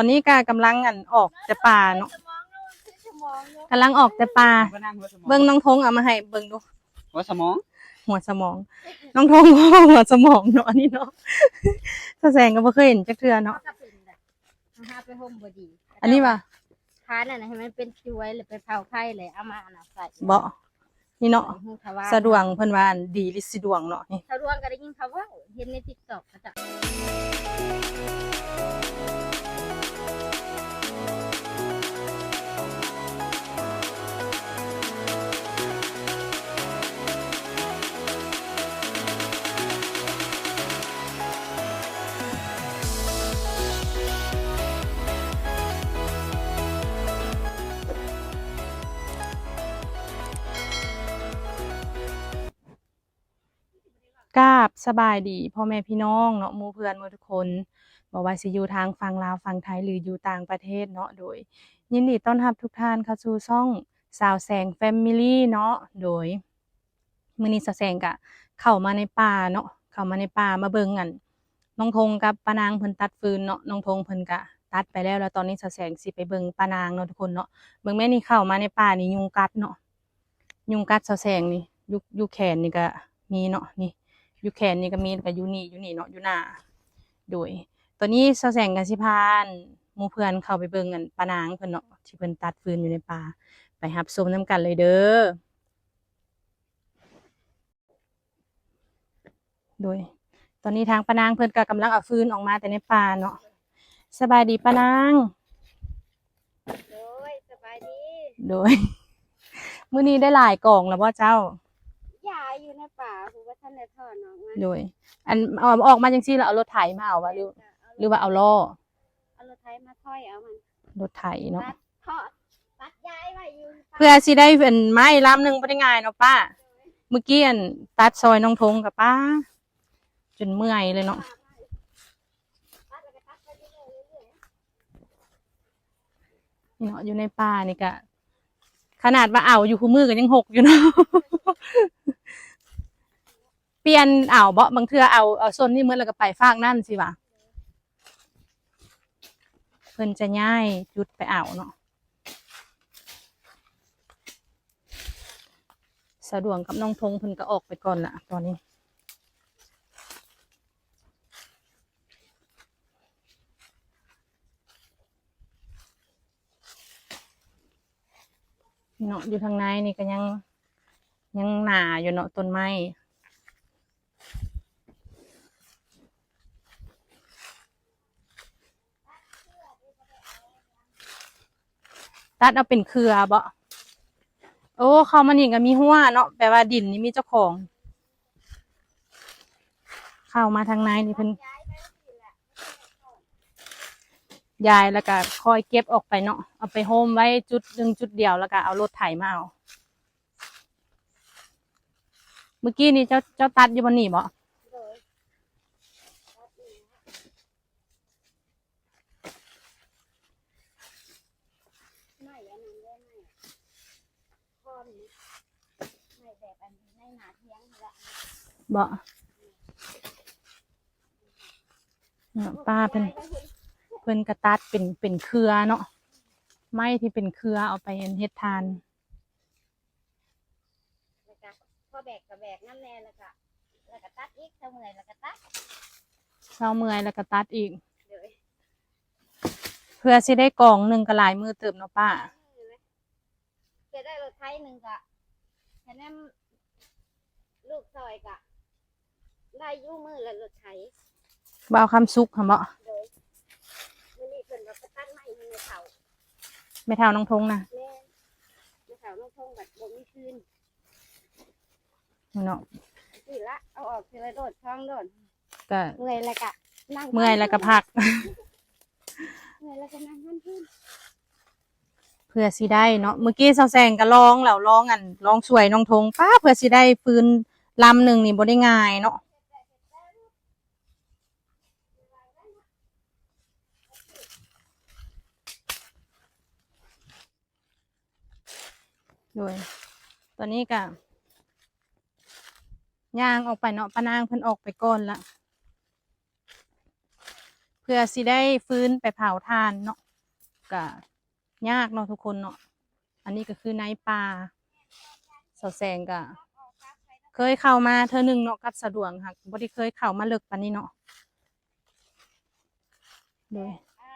ตอนนี้ก็กำลังอันออกแต่ป่าเนาะสมองนู่นคือสมองนู่นกำลังออกแต่ป่าก็นั่งหัวสมองเบิ่งน้องทงเอามาให้เบิ่งดู หัวสมอง หัวสมอง น้องทงก็หัวสมองเนาะอันนี้เนาะถ้าแสงก็บ่เคยเห็นจักเทื่อเนาะก็เป็นแบบเอาหาไปห่มบดี อันนี้ว่าทานน่ะนะให้มันเป็นช่วยหรือไปเผาไข่เลยเอามาอันน่ะใส่บ่นี่เนาะใส่หูทวารสะดวงเพิ่นว่าอันดีลิสิดวงเนาะนี่สะดวงก็ได้ยินเขาว่าเห็นใน TikTok เขาจะกรา สบายดีพ่อแม่พี่น้องเนาะมู่เพื่อนมู่ทุกคนบ่ว่าสิอยู่ทางฝั่งลาวฝั่งไทยหรืออยู่ต่างประเทศเนาะโดย ยินดีต้อนรับทุกท่านเข้าสู่ช่องสาวแสงแฟมิลี่เนาะโดยมือนี้สาวแสงก็เข้ามาในป่าเนาะเข้ามาในป่ามาเบิ่งกันน้องธงกับป้านางเพิ่นตัดฟืนเนาะน้องธงเพิ่นก็ตัดไปแล้วแล้วตอนนี้สาวแสงสิไปเบิ่งป้านางเนาะทุกคนเนาะเบิ่งแม่นี่เข้ามาในป่านี่ยุงกัดเนาะยุงกัดสาวแสงนี่ยู่อยู่แขนนี่ก็มีเนาะนี่ อยู่แขนนี่ก็มีแล้วก็อยู่นี่อยู่นี่เนาะอยู่หน้าโดยตอนนี้เสาแสงกันสิพานหมู่เพื่อนเข้าไปเบิ่งกันปานางเพิ่นเนาะที่เพิ่นตัดฟืนอยู่ในป่าไปรับชมน้ำกันเลยเด้อโดย ตอนนี้ทางปานางเพิ่นก็กำลังเอาฟืนออกมาแต่ในป่าเนาะสบายดีปานางโดยสบายดีโดยมื้อนี้ได้หลายกล่องแล้วบ่เจ้ายา อยู่ในป่าคือว่าท่านได้ทอดน้องมาโดย อันเอาออกมาจังซี่แล้วเอารถไถมาเอาวะหรือหรือว่าเอาล้อเอารถไถมาถ้อยเอามันรถไถเนาะตัดทอดตัดยายไว้อยู่ในป่าเพื่อสิได้เป็นไม้ลำหนึ่งบ่ได้ง่ายเนาะป้าเมื่อกี้อันตัดซอยน้องทงกับป้า จนเมื่อยเลยเนาะตัดแล้วก็ตัดไปเรื่อยๆเรื่อยนี่เนาะอยู่ในป่านี่ก็ขนาดว่าเอาอยู่คู่มือกันยังหกอยู่เนาะเปลี่ยนเอาบ่บางเทือเอาเอาส้นนี่เมื่อแล้วก็ไปฟากนั่นสิวะเพิ่นจะย้ายจุดไปเอาเนาะสะดวกกับน้องทงเพิ่นก็ออกไปก่อนละตอนนี้ เนาะอยู่ทางในนี่ก็ยังยังหนาอยู่เนาะต้นไม้ ตัดเอาเป็นเครือบ่โอ้เขามันนี่ก็มีหัวเนาะแปลว่าดินนี่มีเจ้าของ เข้ามาทางในนี่เพิ่นๆย้ายและยายแล้วก็คอยเก็บออกไปเนาะเอาไปโฮมไว้จุดหนึ่งจุดเดียวแล้วก็เอารถไถมาเอา เมื่อกี้นี่เจ้าเจ้าตัดอยู่บนนี่บ่ โดยไม่อันนั้นได้ไหมพร้อมนี่ไม่แบบอันนี้ ไม่หนาเที่ยงนี่ละบ่เนาะป้าเพิ่นเพิ่นกระตัดเป็นเป็นเครือเนาะไม้ที่เป็นเครือเอาไปเฮ็ดทานแล้วก็พอแบกก็แบกน้ำแน่แล้วก็แล้วก็ตัดอีกเท่าเมื่อยแล้วก็ตัดเช้าเมื่อยแล้วก็ตัดอีกเดี๋ยวเพื่อสิได้กล่องหนึ่งก็หลายมือเติมเนาะป้าจะได้รถไถหนึ่งกะแค่นั้น ลูกซอยกะได้อยู่มือละรถไถบ่เอาคำซุกค่ะบ่โดยมันนี่เพิ่นว่าประตันไม้มันในเขาไม่เท่าน้องทงนะแม่ในเขาลูกทงบัดบ่มีคืนเนาะสิละเอาออกทีละโดดช่องโดดก็เมื่อยแล้วกะนั่งเมื่อยแล้วก็พัก เมื่อยแล้วก็นั่งพันพื้นเพื่อสิได้เนาะเมื่อกี้เซาแซงก็ลองแล้วลองอันลองสวยน้องทงป้าเพื่อสิได้ฟืน ลำหนึ่งนี่บ่ได้ง่ายเนาะโดยตอนนี้ก็ย่างออกไปเนาะปานางเพิ่นออกไปก่อนละเพื่อสิได้ฟื้นไปเผาทานเนาะก็ยากเนาะทุกคนเนาะอันนี้ก็คือในป่าสาแสงก็ เคยเข้ามาเธอหนึ่งเนาะกับสะดวกค่ะบ่ได้เคยเข้ามาเลิกปานนี้เนาะโดยอ่า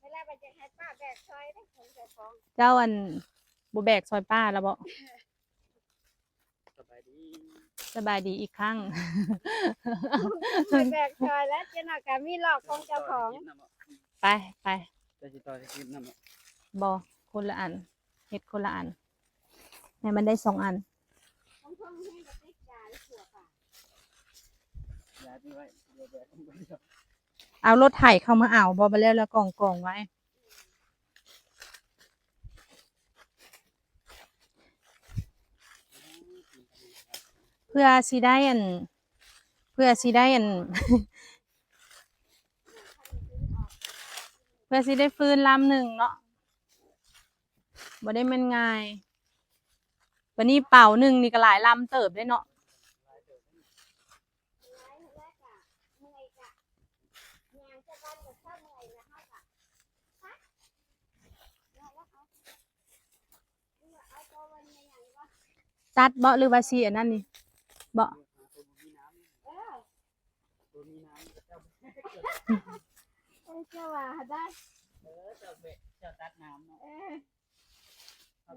เวลาไปจะให้ป้าแบกซอยได้คนเจ้าของเจ้าอันบ่แบกซอยป้าแล้วบ่สบายดีสบายดีอีกครั้งไปแบกซอยแล้วเจ้าหน้าก็มีหลอกของเจ้าของ ไปไปจะสิต่อจะกินน้ำบ่บอคนละอันเฮ็ดคนละอันให้มันได้สองอัน ของพ่อให้กับติ๊กจ่ายหัวป่ายาที่ไว้เดี๋ยวเดี๋ยวต้องไปเดียวเอารถไถเข้ามาเอาบอไปแล้วแล้วกองกองไว้ เพื่อสิได้อัน เพื่อสิได้อัน เพื่อสิได้ฟื้นลำหนึ่งเนาะบ่ได้มันง่ายวันนี้เป่าหนึ่งนี่ก็หลายลำเติบได้เนาะ ไล่แรกอะเมื่อยกะงานจะบ้านกับข้าวเมื่อยนะฮะกะพักแล้วเอาเอาเอาตัววันในอย่างว่า ตัดเบาหรือว่าสีอันนั้นนี่เบาเออตัวมีน้ำเจ้าว่าได้เออเจ้าเบะเจ้าตัดน้ำเนาะ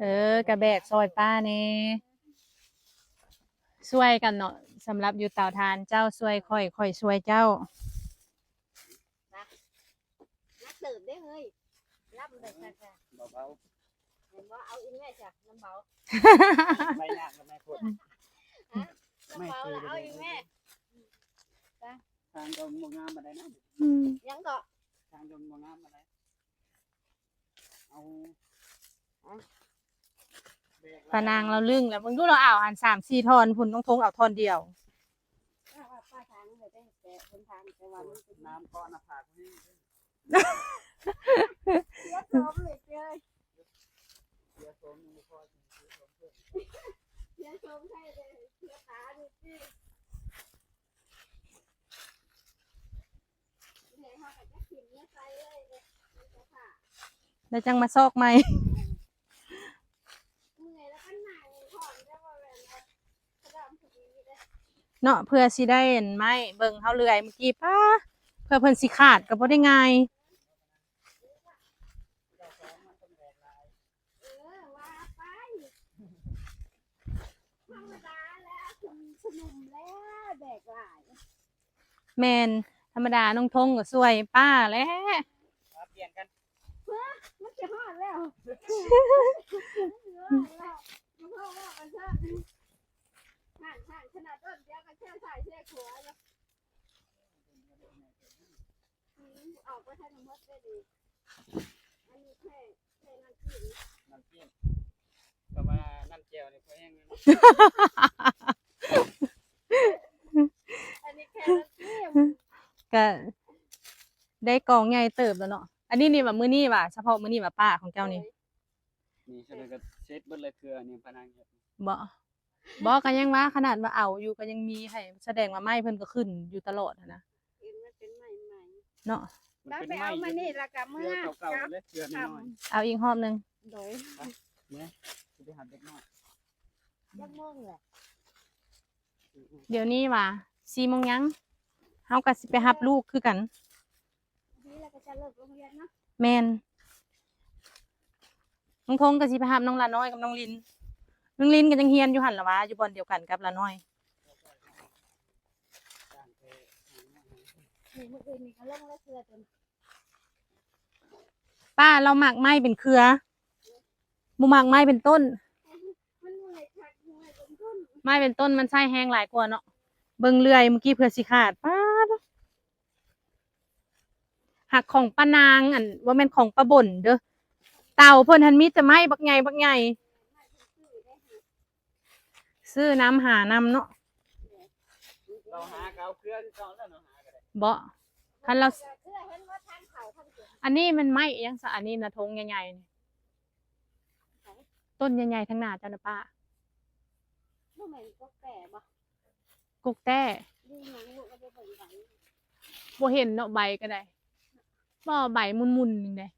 เออกระแบกซอยป้าเน่ช่วยกันเนาะสำหรับอยู่เต่าทานเจ้าช่วยค่อยค่อยช่วยเจ้านักตื่นได้เฮ้ยรับเลยค่ะเบา เห็นว่าเอาอีแม่จากน้ำเบาๆไม่ยากกับไม่พ้นน้ำเบาแล้วเอาอีแม่ทางก็มองงามมาได้นะยังก็ทางก็มองงามมาได้เอาเบรกปานางเราลึงแล้วมึงดูเราเอาอันสามสี่ทอนพุ่นต้องทงเอาทอนเดียวป้าทางเลยได้แต่คนทางแต่ว่ามันเป็นน้ำก้อนหน้าผากนี่ เสียสมเลยเจ้ย เสียสมยังไม่พอเสียสมเพิ่ม เสียสมให้เลยเสียตาดูสิเดี๋ยวเขาก็จะขิมเนี่ยใส่เลยเลยมันจะผ่า แล้วจังมาซอกไหมเมื่อยแล้วก็หนังถอนได้ว่าแบบนั้นกระดำพอดีเลยเนาะเพื่อสิได้เห็นไหมเบิ่งเฮาเลื่อยเมื่อกี้ป้าเพื่อเพิ่นสิขาดก็บ่ได้ง่ายเออว่าไปธรรมดาแล้วคุณสนุมแล้วแบกหลายแมนธรรมดาน้องทงก็ช่วยป้าแหล้วมาเปลี่ยนกันมัน จะหอดแล้วแล้วมันพ่อว่ากันซะห่างห่างขนาดต้นเดียวกันแค่สายเชือกหัวแล้วออกไปทางมดได้ดีอันนี้แค่แค่นั้นกินน้ำเปลี่ยนก็มาน้ำเจียวนี่พอแห้งแล้วอันนี้แค่นั้นกินก็ได้กองใหญ่เติบแล้วเนาะ อันนี้นี่ว่ามื้อนี้ว่าเฉพาะมื้อนี้ว่าป้าของเจ้านี่นี่ฉะนั้นก็เช็ดเบิดเลยเครือนี่พนังเฮ็ดบ่บ่ก็ยังว่าขนาดว่าเอาอยู่ก็ยังมีให้แสดงว่าไม้เพิ่นก็ขึ้นอยู่ตลอดอะนะกินมันเป็นใหม่ใหม่เนาะแล้วไปเอามานี่ละกับเคเมื่รืออเก่ากับๆเลยเครือน้อยเอาอีกรอบหนึงโดยๆเนี่ยสิไปหัดเด็กน้อยยักโมงแหละเดี๋ยวนี้ว่า4โมงยังเฮาก็สิไปรับลูกคือกัน นี่เราก็จะเลิกโรงเรียนเนาะแม่นน้องทงก็สิไปรับน้องลาน้อยกับน้องลิน น้องลินก็ยังเฮียนอยู่หั่นล่ะวะอยู่บ่อนเดียวกันกับลาน้อยจ้างไปหาหน่อยนี่เมื่อคืนนี่เขาลงแล้วเสือจนป้าเราหมักไม้เป็นเครือบ่หมักไม้เป็นต้น มันเหนื่อยคักเหนื่อยจนขึ้นไม้เป็นต้นมันใช้แห้งหลายกว่าเนาะเบิ่งเลื่อยเมื่อกี้เพื่อสิขาดป้าด หักของป้านางอันว่าแม่นของป้าบ่นเด้อเต่าเพิ่นหันมีแต่ไม้บักใหญ่บักใหญ่ซื้อน้ำหาน้ำเนาะเราหาเกาเครือที่ก่อนแล้วเราหาก็ได้บ่คันเราเสือเสือเห็นว่าทางเขาทางเสืออันนี้มันไม้อิหยังซะอันนี้นะทงใหญ่ๆนี่ต้นใหญ่ๆทั้งหน้าเจ้านะป้าลูกเหม็นก็แก่บ่กุกแต้ดีหนังลูกก็จะเบิ่งไหวบ่เห็นเนาะใบก็ได้ บ่ใบมุนๆนี่แหละ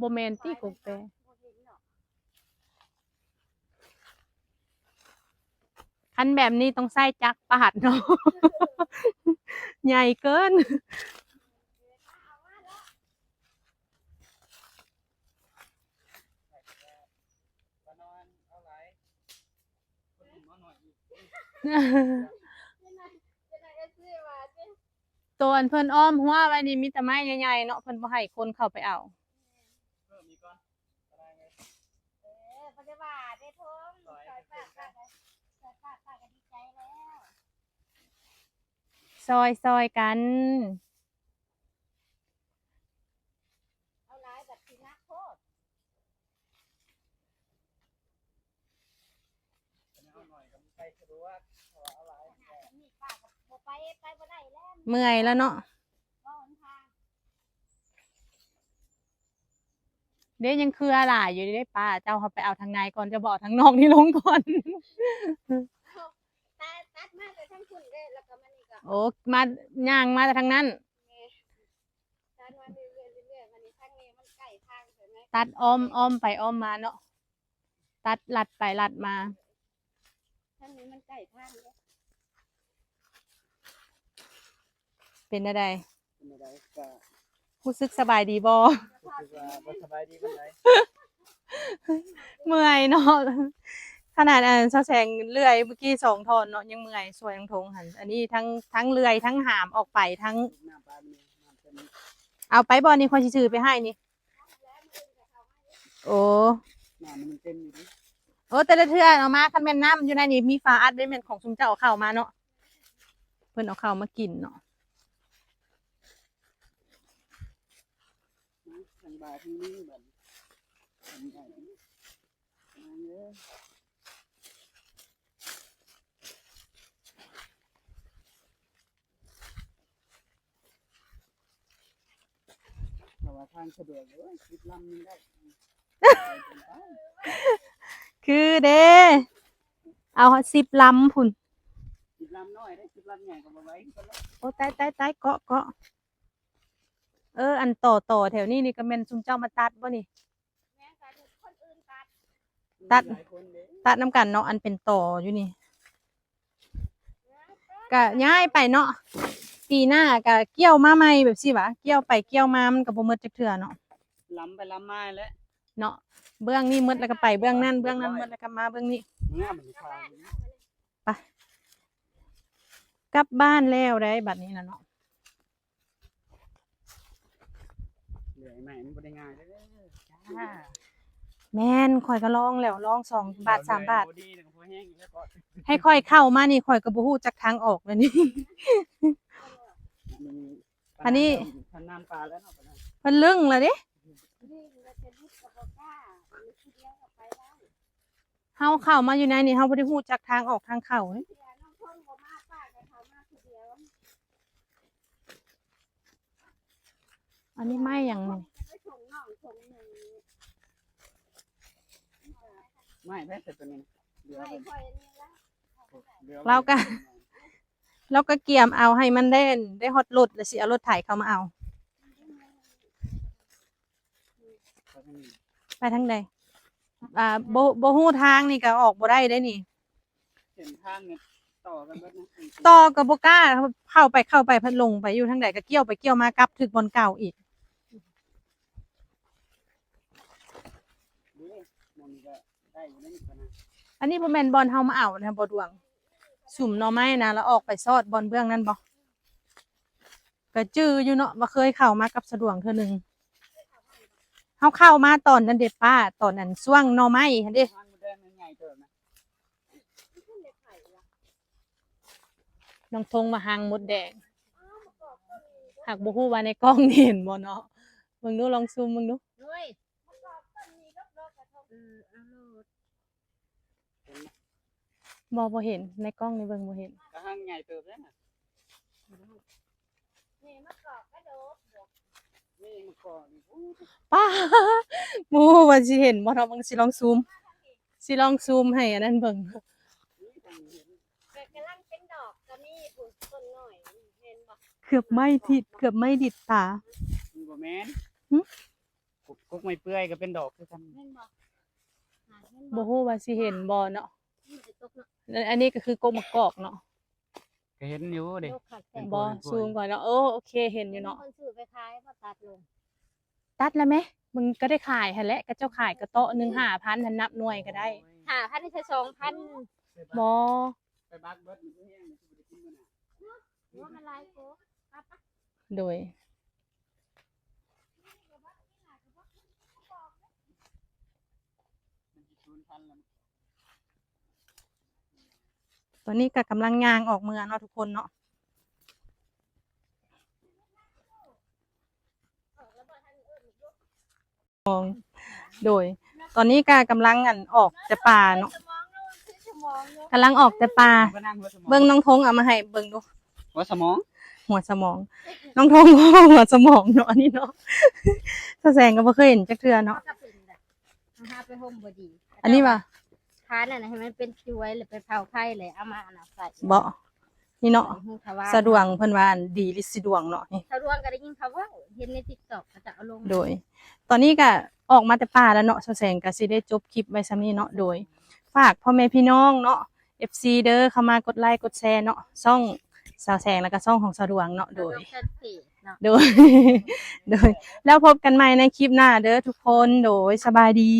บ่แมนติกกแปบ่คันแบบนี้ต้องใส่จักรปาดเนาะใหญ่เกินมานอนเตัวอันเพิ่นอ้อมหัวไว้นี่มีแต่ไม้ใหญ่ๆเนาะเพิ่นบ่ให้คนเข้าไปเอาเพิ่มอีกก่อนอะไรไงเออบ่ได้ว่าได้ทมซอยป้าป้ากซอยป้าป้าก็ดีใจแล้ว ซอยซอยกัน เอาหลายแบบสินักโทษ เอาหน่อยก็ไปสะดวกเพราะว่าเอาไหล นี่ป้าก็บ่ ไปไปบ่ได้แล้วเมื่อยแล้วเนาะบ่หนทางเด้ยังเครือหลายอยู่เด้ป้าเจ้าเขาไปเอาทางในก่อนจะบอกทางนอกนี่ลงก่อนตาตัดมาแต่ทั้งคุณเด้แล้วก็มานี่ก็โอ้มาย่างมาแต่ทางนั้นตัดมาเรื่อยๆเรื่อยๆมันนี่ทางนี้มันใกล้ทางใช่ไหมตัดอ้อมอ้อมไปอ้อมมาเนาะตัดลัดไปลัดมา ทางนี้มันใกล้ทางเด้ เป็นอะไรเป็นอะไรก็รู้สึกสบายดีบ่รู้สึกว่าบ่สบายดีปานใดเมื่อยเนาะขนาดอันเสาแสงเลื่อยเมื่อกี้สองทอนเนาะยังเมื่อยสวยทั้งทงหันอันนี้ทั้งทั้งเลื่อยทั้งหามออกไปทั้งน้ำปลามันนี่น้ำเต็มเอาไปบอลนี่คนสิซื้อไปให้นี่ โอ้น้ำมันเต็มอยู่ดิโอ้แต่ละเทื่อเอามาคันแม่นน้ำอยู่ในนี่มีฝาอัดได้แม่นของซุมเจ้าเอาเข้ามาเนาะเพิ่นเอาเข้ามากินเนาะ นะทางบาที่นี่แบบทำใหญ่มาเยอะแต่ว่าทางสะดวกเลยคิดลำนึงได้คือเด้เอาสิบลำพุ่นคิดลำน้อยได้คิดลำใหญ่ก็มาไว้ก็แล้วโอ้ตายตายตายเกาะเกาะ เออ อันต่อต่อแถวนี้นี่ก็แม่นซุมเจ้ามาตัดบ่นี่แม่งก็คนอื่นตัดตัดหลายคนเด้ตัดน้ำกันเนาะอันเป็นต่ออยู่นี่ก็ย้ายไปเนาะปีหน้าก็เกี่ยวมาใหม่แบบสิวะเกี่ยวไปเกี่ยวมามันก็บ่หมดจักเทื่อเนาะลำไปลำมาแล้วเนาะเบื้องนี้หมดแล้วก็ไปเบื้องนั้นเบื้องนั้นหมดแล้วก็มาเบื้องนี้งามมันทางกลับบ้านแล้วได้บัดนี้นะเนาะ เหนื่ อยไหมมันบ่ได้ง่ายเด้อจ้าแม่นข่อยก็ลองแล้วลองสองบาทสามบาทบ่ดีแล้วก็พอแห้งอีกแล้วก็ให้ค่อยเข้ามานี่ข่อยก็บ่ฮู้จักทางออกแล้วนี่ มันอันนี้ พันน้ำปลาแล้วเนาะปะนะเพิ่นลึงแล้วเด้นี่เราจะยึดกับบ่กล้าหรือคิดแล้วก็ไปได้เฮาเข้ามาอยู่ในนี่เฮาบ่ได้ฮู้จักทางออกทางเข้าเด้เสียน้องทนบ่มาป้าก็เขามาทีเดียว อันนี้ไม่อย่างนี้ไปส่งน้องส่งหนึ่งไม่แพ้แต่ตัวนี้นะเหลือไม่เป็นค่อยนี่ละหลือเราก็แล้วก็เกี่ยมเอาให้มันได้ได้ฮอตรถแล้วสิเอารถไถเข้ามาเอา ไปทางใดอ่าบ่บ่ฮู้ทางนี่ก็ออกบ่ได้ได้นี่เส้นทางเนี่ยต่อกันเบิดนะต่อก็บ่กล้าเข้าไปเข้าไปเพิ่นลงไปอยู่ทางใดก็เกี่ยวไปเกี่ยวมากลับถึกบอนเก่าอีก ดูมั นก็ได้อยู่นั่นปะนะอันนี้บ่แม่นบอลเฮามาเอานะบ่ดวง สุ่มหน่อไม้นะแล้วออกไปซอดบอลเบื้องนั้นบ่ก็จื้ออยู่เนาะว่าเคยเข้ามากับสะดวงเทื่อหนึงเฮาเข้ามาตอนนั้นเด็ดป้าตอนนั้นช่วงหน่อไม้หั่นเด้ทางมันแดงมันใหญ่เกินนะขึ้นเด็กไข่ละน้องทงมาหางมดแดงอ้าวมากอกก็มีหากบ่ฮู้ว่าในกล้องนี่เห็นบ่เนาะมึงดูลองซูมมึงดูด้วย เออเอาโลดบ่บ่เห็นในกล้องนี่เบิ่งบ่เห็นก็ห้างใหญ่เติบแล้วนะนี่มากอกกระโดดบวกนี่มันก่อนอู้ป้าหมูว่าสิเห็นบ่เนาะมึงสิลองซูมสิลองซูมให้อันนั้นเบิ่งนี่ทางเห็นเกิดกำลังเป็นดอกก็มีผุนต้นหน่อยเห็นบ่เกือบไม่ทิดเกือบไม่ดิดตามันบ่บ่แม่นหึกุกกุ๊กไม่เปื่อยก็เป็นดอกคือกันแม่นบ่หาแม่น บ่ฮู้ว่าสิเห็นบ่เนาะมันจะตกเนาะแล้วอันนี้ก็คือกกมะกอกเนาะก็เห็นอยู่เด้โลกขาดแต่บ่ซูมก่อนเนาะโอ้โอเคเห็นอยู่เนาะคนซื้อไปขายมาตัดลงตัดแล้วไหมมึงก็ได้ขายหั่นแหละก็เจ้าขายกระโต๊ะหนึง5,000หันนับหน่วยก็ได้หาพันนี่ใช้สองพันบ่ไปบักเบิดมันก็แห้งมันสิบ่ได้กินมื้อน่ะว่ามันลายโก้ปะปะโดย มันสิสูญพันธุ์แล้วตอนนี้ก็กำลังย่างออกเมืองเนาะทุกคนเนาะโดย ตอนนี้ก็กำลังอันออกแต่ป่าเนาะสมองนู่นคือสมองเนาะกำลังออกแต่ป่าก็นั่งหัวสมองเบิ่งน้องทงเอามาให้เบิ่งดู หัวสมอง หัวสมอง น้องทงว่าหัวสมองเนาะอันนี้เนาะถ้าแสงก็บ่เคยเห็นจักเทื่อเนาะ หาไปห่มบดีอันนี้ว่าทานน่ะนะให้มันเป็นช่วยหรือไปเผาไข่เลยเอามาอันน่ะใส่บ่นี่เนาะใส่หูทวารสะดวงเพิ่นว่าอันดีลิสิดวงเนาะนี่สะดวงก็ได้ยินเขาว่าเห็นใน TikTok เขาจะเอาลงโดย ตอนนี้ก็ออกมาแต่ป่าแล้วเนาะแสงก็สิได้จบคลิปไว้ซ้ำนี้เนาะโดย ฝากพ่อแม่พี่น้องเนาะ FC เด้อเข้ามากดไลค์กดแชร์เนาะช่องสาวแสงแล้วก็ช่องของสะดวงเนาะโดย โดย โดย แล้วพบกันใหม่ในคลิปหน้าเด้อทุกคน โดยสบายดี